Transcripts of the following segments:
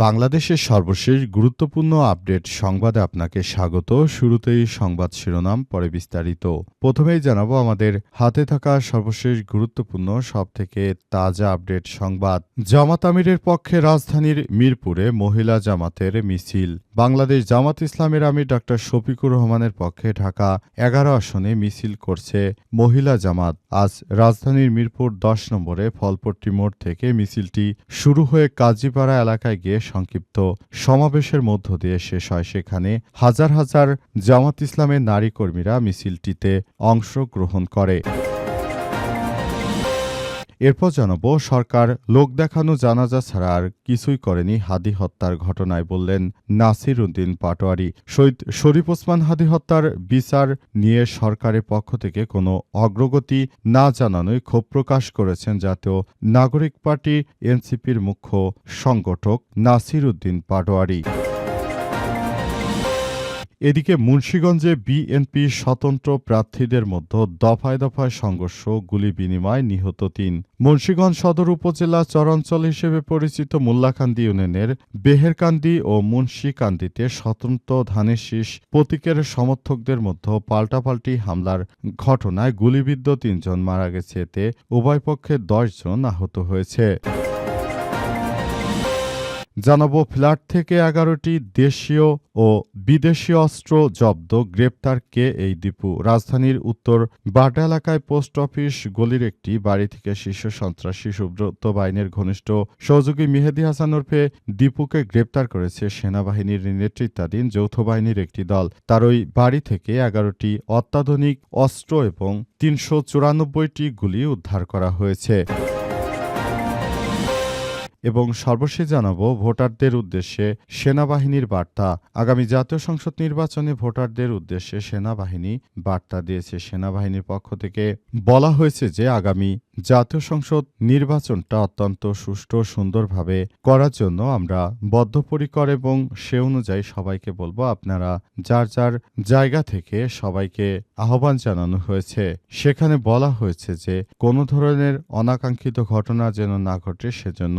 বাংলাদেশের সর্বশেষ গুরুত্বপূর্ণ আপডেট সংবাদে আপনাকে স্বাগত। শুরুতেই সংবাদ শিরোনাম, পরে বিস্তারিত। প্রথমেই জানাব আমাদের হাতে থাকা সর্বশেষ গুরুত্বপূর্ণ, সবথেকে তাজা আপডেট সংবাদ। জামাত আমিরের পক্ষে রাজধানীর মিরপুরে মহিলা জামাতের মিছিল। বাংলাদেশ জামাত ইসলামের আমির ডক্টর শফিকুর রহমানের পক্ষে ঢাকা এগারো আসনে মিছিল করছে মহিলা জামাত। আজ রাজধানীর মিরপুর দশ নম্বরে ফলপট্টি মোড় থেকে মিছিলটি শুরু হয়ে কাজীপাড়া এলাকায় গিয়ে সংক্ষিপ্ত সমাবেশের মধ্য দিয়ে শেষ হয়। সেখানে হাজার হাজার জামাত ইসলামের নারী কর্মীরা মিছিলটিতে অংশগ্রহণ করে। এরপর জানাব, সরকার লোক দেখানো জানাজা ছাড়া আর কিছুই করেনি হাদি হত্যার ঘটনায় বললেন নাসির উদ্দিন পাটোয়ারি। শহীদ শরীফ ওসমান হাদি হত্যার বিচার নিয়ে সরকারের পক্ষ থেকে কোনো অগ্রগতি না জানানোই ক্ষোভ প্রকাশ করেছেন জাতীয় নাগরিক পার্টি এনসিপির মুখ্য সংগঠক নাসির উদ্দিন পাটোয়ারি। এদিকে মুন্সীগঞ্জে বিএনপি স্বতন্ত্র প্রার্থীদের মধ্যে দফায় দফায় সংঘর্ষ, গুলি বিনিময় নিহত তিন। মুন্সীগঞ্জ সদর উপজেলা চরাঞ্চল হিসেবে পরিচিত মোল্লাকান্দি ইউনিয়নের বেহেরকান্দি ও মুন্সীকান্দিতে স্বতন্ত্র ধানের শীষ প্রতীকের সমর্থকদের মধ্যে পাল্টাপাল্টি হামলার ঘটনায় গুলিবিদ্ধ তিনজন মারা গেছে। এতে উভয় পক্ষে দশজন আহত হয়েছে। জানাব ফ্ল্যাট থেকে এগারোটি দেশীয় ও বিদেশি অস্ত্র জব্দ গ্রেপ্তার কে এই দীপু? রাজধানীর উত্তর বাড্ডা এলাকায় পোস্ট অফিস গলির একটি বাড়ি থেকে শীর্ষ সন্ত্রাসী সুব্রত বাহিনীর ঘনিষ্ঠ সহযোগী মেহেদি হাসান ওরফে দীপুকে গ্রেপ্তার করেছে সেনাবাহিনীর নেতৃত্বাধীন যৌথ বাহিনীর একটি দল। তার ওই বাড়ি থেকে এগারোটি অত্যাধুনিক অস্ত্র এবং তিনশো চুরানব্বইটি গুলি উদ্ধার করা হয়েছে। এবং সর্বশেষ জানাব ভোটারদের উদ্দেশ্যে সেনাবাহিনীর বার্তা। আগামী জাতীয় সংসদ নির্বাচনে ভোটারদের উদ্দেশ্যে সেনাবাহিনী বার্তা দিয়েছে। সেনাবাহিনীর পক্ষ থেকে বলা হয়েছে যে আগামী জাতীয় সংসদ নির্বাচনটা অত্যন্ত সুষ্ঠু, সুন্দরভাবে করার জন্য আমরা বদ্ধপরিকর এবং সে অনুযায়ী সবাইকে বলব, আপনারা যার যার জায়গা থেকে সবাইকে আহ্বান জানানো হয়েছে। সেখানে বলা হয়েছে যে কোনো ধরনের অনাকাঙ্ক্ষিত ঘটনা যেন না ঘটে, সেজন্য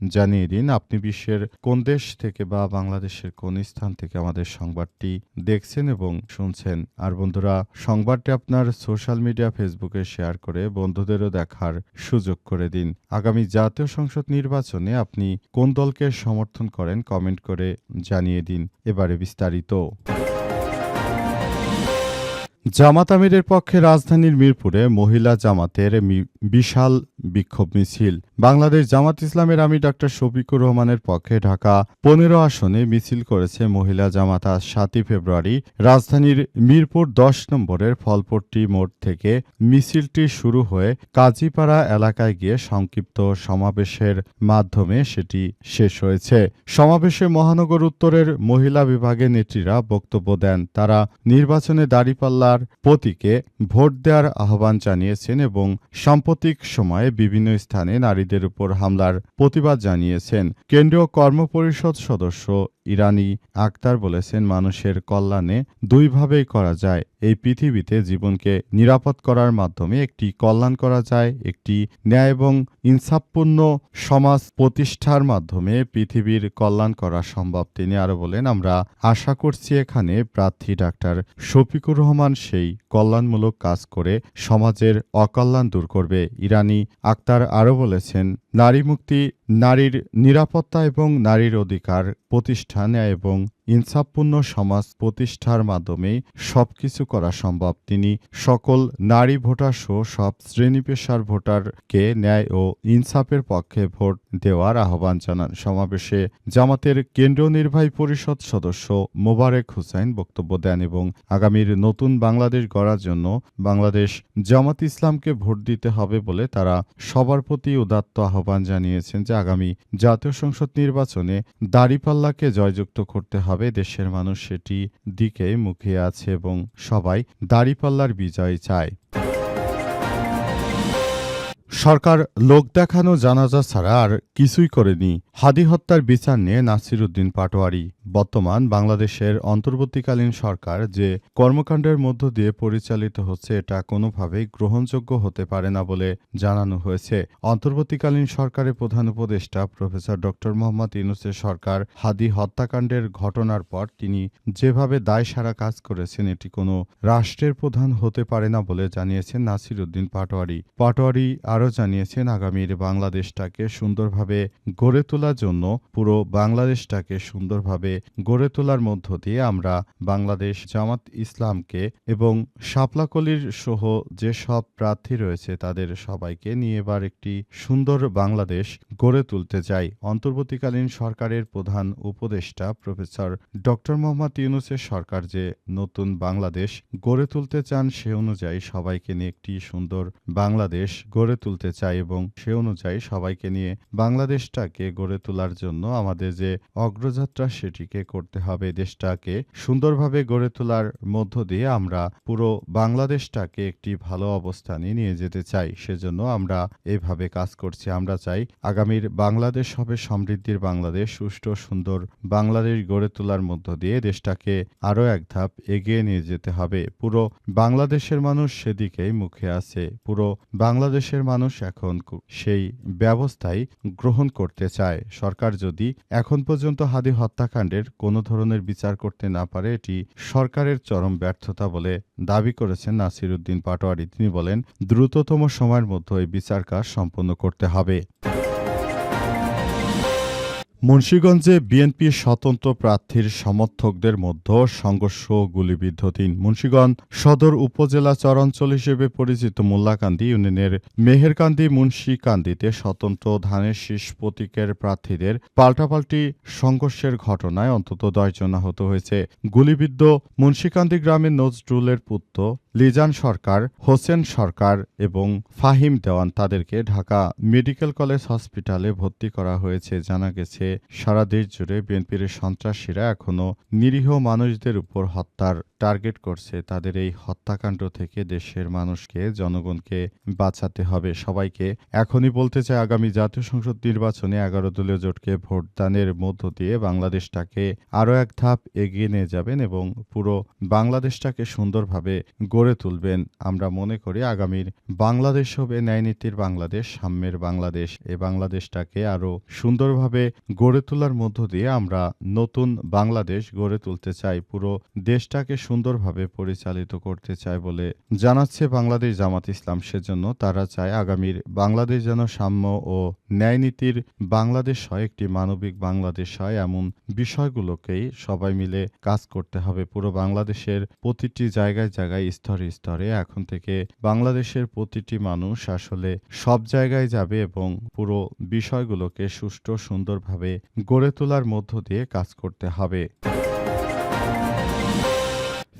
জানিয়ে দিন, আপনি বিশ্বের কোন দেশ থেকে বা বাংলাদেশের কোন স্থান থেকে আমাদের সংবাদটি দেখছেন এবং শুনছেন। আর বন্ধুরা, সংবাদটি আপনার সোশ্যাল মিডিয়া ফেসবুকে শেয়ার করে বন্ধুদেরও দেখার সুযোগ করে দিন। আগামী জাতীয় সংসদ নির্বাচনে আপনি কোন দলকে সমর্থন করেন, কমেন্ট করে জানিয়ে দিন। এবারে বিস্তারিত। জামাত আমিরের পক্ষে রাজধানীর মিরপুরে মহিলা জামাতের বিশাল বিক্ষোভ মিছিল। বাংলাদেশ জামাত ইসলামের আমি ডক্টর শফিকুর রহমানের পক্ষে ঢাকা পনেরো আসনে মিছিল করেছে মহিলা জামাত আজ সাতই ফেব্রুয়ারি। রাজধানীর মিরপুর দশ নম্বরের ফলপট্টি মোড় থেকে মিছিলটি শুরু হয়ে কাজীপাড়া এলাকায় গিয়ে সংক্ষিপ্ত সমাবেশের মাধ্যমে সেটি শেষ হয়েছে। সমাবেশে মহানগর উত্তরের মহিলা বিভাগের নেত্রীরা বক্তব্য দেন। তারা নির্বাচনে দাঁড়িপাল্লার পতিকে ভোট দেওয়ার আহ্বান জানিয়েছেন এবং সাম্প্রতিক সময়ে বিভিন্ন স্থানে নারীদের উপর হামলার প্রতিবাদ জানিয়েছেন। কেন্দ্রীয় কর্মপরিষদ সদস্য ইরানি আক্তার বলেছেন, মানুষের কল্যাণে দুইভাবেই করা যায়। এই পৃথিবীতে জীবনকে নিরাপদ করার মাধ্যমে একটি কল্যাণ করা যায়, একটি ন্যায় এবং ইনসাফপূর্ণ সমাজ প্রতিষ্ঠার মাধ্যমে পৃথিবীর কল্যাণ করা সম্ভব। তিনি আরও বলেন, আমরা আশা করছি এখানে প্রার্থী ডাক্তার শফিকুর রহমান সেই কল্যাণমূলক কাজ করে সমাজের অকল্যাণ দূর করবে। ইরানি আক্তার আরও বলেছেন, নারী মুক্তি নারীর নিরাপত্তা এবং নারীর অধিকার প্রতিষ্ঠা ন্যায় এবং ইনসাফপূর্ণ সমাজ প্রতিষ্ঠার মাধ্যমেই সবকিছু করা সম্ভব। তিনি সকল নারী ভোটার সহ সব শ্রেণি পেশার ভোটারকে ন্যায় ও ইনসাফের পক্ষে ভোট দেওয়ার আহ্বান জানান। সমাবেশে জামাতের কেন্দ্রীয় নির্বাহী পরিষদ সদস্য মোবারক হুসাইন বক্তব্য দেন এবং আগামীর নতুন বাংলাদেশ গড়ার জন্য বাংলাদেশ জামাত ইসলামকে ভোট দিতে হবে বলে তারা সবার প্রতি উদাত্ত আহ্বান জানিয়েছেন যে আগামী জাতীয় সংসদ নির্বাচনে দাড়িপাল্লাকে জয়যুক্ত করতে হবে। দেশের মানুষ সেটি দিকে মুখে আছে এবং সবাই দাড়িপাল্লার বিজয় চায়। সরকার লোক দেখানো জানাজা ছাড়া আর কিছুই করেনি। হাদি হত্যার বিচার নিয়ে নাসির উদ্দিন পাটোয়ারি। বর্তমান বাংলাদেশের অন্তর্বর্তীকালীন সরকার যে কর্মকাণ্ডের মধ্য দিয়ে পরিচালিত হচ্ছে, এটা কোনোভাবেই গ্রহণযোগ্য হতে পারে না বলে জানানো হয়েছে। অন্তর্বর্তীকালীন সরকারের প্রধান উপদেষ্টা প্রফেসর ড. মোহাম্মদ ইউনুসের সরকার হাদি হত্যাকাণ্ডের ঘটনার পর তিনি যেভাবে দায় সারা কাজ করেছেন, এটি কোনো রাষ্ট্রের প্রধান হতে পারে না বলে জানিয়েছেন নাসির উদ্দিন পাটোয়ারি। পাটোয়ারি আরও জানিয়েছেন, আগামীর বাংলাদেশটাকে সুন্দরভাবে গড়ে তোলার জন্য পুরো বাংলাদেশটাকে সুন্দরভাবে গড়ে তোলার মধ্য দিয়ে আমরা বাংলাদেশ জামাত ইসলামকে এবং শাপলাকলির সহ যেসব প্রার্থী রয়েছে তাদের সবাইকে নিয়ে এবার একটি সুন্দর বাংলাদেশ গড়ে তুলতে চাই। অন্তর্বর্তীকালীন সরকারের প্রধান উপদেষ্টা প্রফেসর ডক্টর মোহাম্মদ ইউনুসের সরকার যে নতুন বাংলাদেশ গড়ে তুলতে চান সে অনুযায়ী সবাইকে নিয়ে একটি সুন্দর বাংলাদেশ গড়ে তুলতে চাই এবং সে অনুযায়ী সবাইকে নিয়ে বাংলাদেশটাকে গড়ে তোলার জন্য আমাদের যে অগ্রযাত্রা সেটিকে করতে হবে, দেশটাকে সুন্দরভাবে গড়ে তোলার মধ্য দিয়ে আমরা পুরো বাংলাদেশটাকে একটি ভালো অবস্থানে নিয়ে যেতে চাই। সেজন্য আমরা এভাবে কাজ করছি। আমরা চাই আগামীর বাংলাদেশ হবে সমৃদ্ধির বাংলাদেশ, সুষ্ঠু, সুন্দর বাংলাদেশ গড়ে তোলার মধ্য দিয়ে দেশটাকে আরও এক ধাপ এগিয়ে নিয়ে যেতে হবে। পুরো বাংলাদেশের মানুষ সেদিকেই মুখে আছে। পুরো বাংলাদেশের মানুষ এখন সেই ব্যবস্থাই গ্রহণ করতে চায়। সরকার যদি এখন পর্যন্ত হাদি হত্যাকাণ্ডের কোনো ধরনের বিচার করতে না পারে, এটি সরকারের চরম ব্যর্থতা বলে দাবি করেছেন নাসির উদ্দিন পাটোয়ারি। তিনি বলেন, দ্রুততম সময়ের মধ্যে এই বিচার কাজ সম্পন্ন করতে হবে। মুন্সীগঞ্জে বিএনপির স্বতন্ত্র প্রার্থীর সমর্থকদের মধ্যে সংঘর্ষ, গুলিবিদ্ধ তিন মুন্সীগঞ্জ সদর উপজেলা চরাঞ্চল হিসেবে পরিচিত মোল্লাকান্দি ইউনিয়নের মেহেরকান্দি মুন্সীকান্দিতে স্বতন্ত্র ধানের শীষ প্রতীকের প্রার্থীদের পাল্টাপাল্টি সংঘর্ষের ঘটনায় অন্তত দশজন আহত হয়েছে। গুলিবিদ্ধ মুন্সীকান্দি গ্রামের নজরুলের পুত্র লিজান সরকার, হোসেন সরকার এবং ফাহিম দেওয়ান তাদেরকে ঢাকা মেডিকেল কলেজ হসপিটালে ভর্তি করা হয়েছে। জানা গেছে, সারা দেশ জুড়ে বিএনপির সন্ত্রাসীরা এখনও নিরীহ মানুষদের উপর হত্যার টার্গেট করছে। তাদের এই হত্যাকাণ্ড থেকে দেশের মানুষকে, জনগণকে বাঁচাতে হবে। সবাইকে এখনই বলতে চাই, আগামী জাতীয় সংসদ নির্বাচনে এগারো দলীয় জোটকে ভোটদানের মধ্য দিয়ে বাংলাদেশটাকে আরও এক ধাপ এগিয়ে নিয়ে যাবেন এবং পুরো বাংলাদেশটাকে সুন্দরভাবে গড়ে তুলবেন। আমরা মনে করি আগামীর বাংলাদেশ হবে ন্যায়নীতির বাংলাদেশ, সাম্যের বাংলাদেশ। এই বাংলাদেশটাকে আরও সুন্দরভাবে গড়ে তোলার মধ্য দিয়ে আমরা নতুন বাংলাদেশ গড়ে তুলতে চাই, পুরো দেশটাকে সুন্দরভাবে পরিচালিত করতে চায় বলে জানাচ্ছে বাংলাদেশ জামাত ইসলাম। সেজন্য তারা চায় আগামীর বাংলাদেশ যেন সাম্য ও ন্যায়নীতির বাংলাদেশ হয়, একটি মানবিক বাংলাদেশ হয়, এমন বিষয়গুলোকেই সবাই মিলে কাজ করতে হবে। পুরো বাংলাদেশের প্রতিটি জায়গায় জায়গায় স্তরে স্তরে এখন থেকে বাংলাদেশের প্রতিটি মানুষ আসলে সব জায়গায় যাবে এবং পুরো বিষয়গুলোকে সুষ্ঠু সুন্দরভাবে গড়ে তোলার মধ্য দিয়ে কাজ করতে হবে।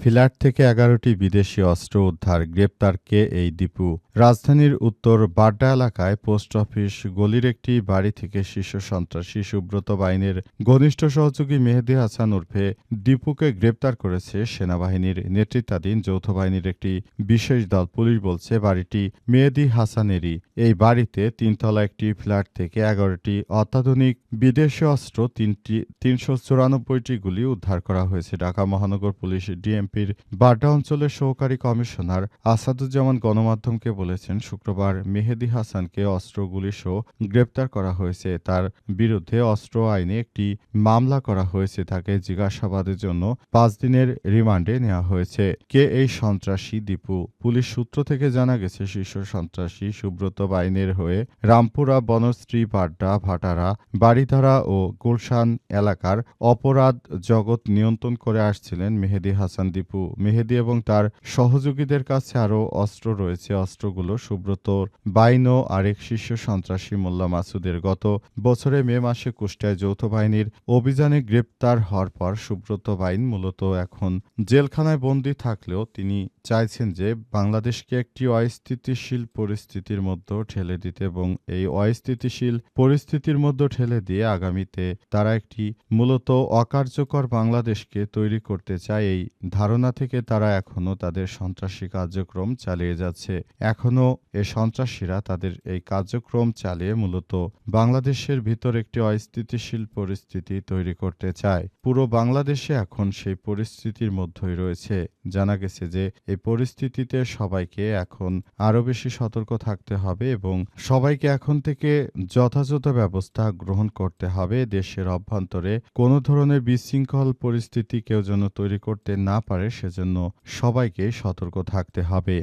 ফ্ল্যাট থেকে এগারোটি বিদেশি অস্ত্র উদ্ধার গ্রেপ্তার কে এই দীপু। রাজধানীর উত্তর বাড্ডা এলাকায় পোস্ট অফিস গলির একটি বাড়ি থেকে শিশু সন্ত্রাসী সুব্রত বাহিনীর ঘনিষ্ঠ সহযোগী মেহেদি হাসান উর্ফে দীপুকে গ্রেপ্তার করেছে সেনাবাহিনীর নেতৃত্বাধীন যৌথ বাহিনীর একটি বিশেষ দল পুলিশ বলছে বাড়িটি মেহেদি হাসানেরই। এই বাড়িতে তিনতলা একটি ফ্ল্যাট থেকে এগারোটি অত্যাধুনিক বিদেশি অস্ত্র, তিনটি, তিনশো চুরানব্বইটি গুলি উদ্ধার করা হয়েছে। ঢাকা মহানগর পুলিশ ডিএম বিএনপির বাড্ডা অঞ্চলের সহকারী কমিশনার আসাদুজ্জামান গণমাধ্যমকে বলেছেন, শুক্রবার মেহেদি হাসানকে অস্ত্রগুলি সহ গ্রেপ্তার করা হয়েছে। তার বিরুদ্ধে অস্ত্র আইনে একটি মামলা করা হয়েছে। তাকে জিজ্ঞাসাবাদের জন্য পাঁচ দিনের রিমান্ডে নেওয়া হয়েছে। কে এই সন্ত্রাসী? দীপু। পুলিশ সূত্র থেকে জানা গেছে, শীর্ষ সন্ত্রাসী সুব্রত বাইনের হয়ে রামপুরা বনশ্রী বাড্ডা ভাটারা বাড়িধারা ও গুলশান এলাকার অপরাধ জগৎ নিয়ন্ত্রণ করে আসছিলেন মেহেদি হাসান দীপু মেহেদি এবং তার সহযোগীদের কাছে আরও অস্ত্র রয়েছে। অস্ত্রগুলো সুব্রতর বাইন, আরেক শীর্ষ সন্ত্রাসী মোল্লা মাসুদের। গত বছরে মে মাসে কুষ্টায় যৌথ বাহিনীর অভিযানে গ্রেপ্তার হওয়ার পর সুব্রত বাইন মূলত এখন জেলখানায় বন্দী থাকলেও তিনি চাইছেন যে বাংলাদেশকে একটি অস্থিতিশীল পরিস্থিতির মধ্যে ঠেলে দিতে এবং এই অস্থিতিশীল পরিস্থিতির মধ্যে ঠেলে দিয়ে আগামীতে তারা একটি মূলত অকার্যকর বাংলাদেশকে তৈরি করতে চায় এই ধারণা থেকে তারা এখনও তাদের সন্ত্রাসী কার্যক্রম চালিয়ে যাচ্ছে। এখনও এ সন্ত্রাসীরা তাদের এই কার্যক্রম চালিয়ে মূলত বাংলাদেশের ভিতর একটি অস্থিতিশীল পরিস্থিতি তৈরি করতে চায়। পুরো বাংলাদেশে এখন সেই পরিস্থিতির মধ্যেই রয়েছে। জানা গেছে যে এই পরিস্থিতিতে সবাইকে এখন আরও বেশি সতর্ক থাকতে হবে এবং সবাইকে এখন থেকে যথাযথ ব্যবস্থা গ্রহণ করতে হবে। দেশের অভ্যন্তরে কোনো ধরনের বিশৃঙ্খল পরিস্থিতি কেউ যেন তৈরি করতে না পারে সেজন্য সবাইকে সতর্ক থাকতে হবে।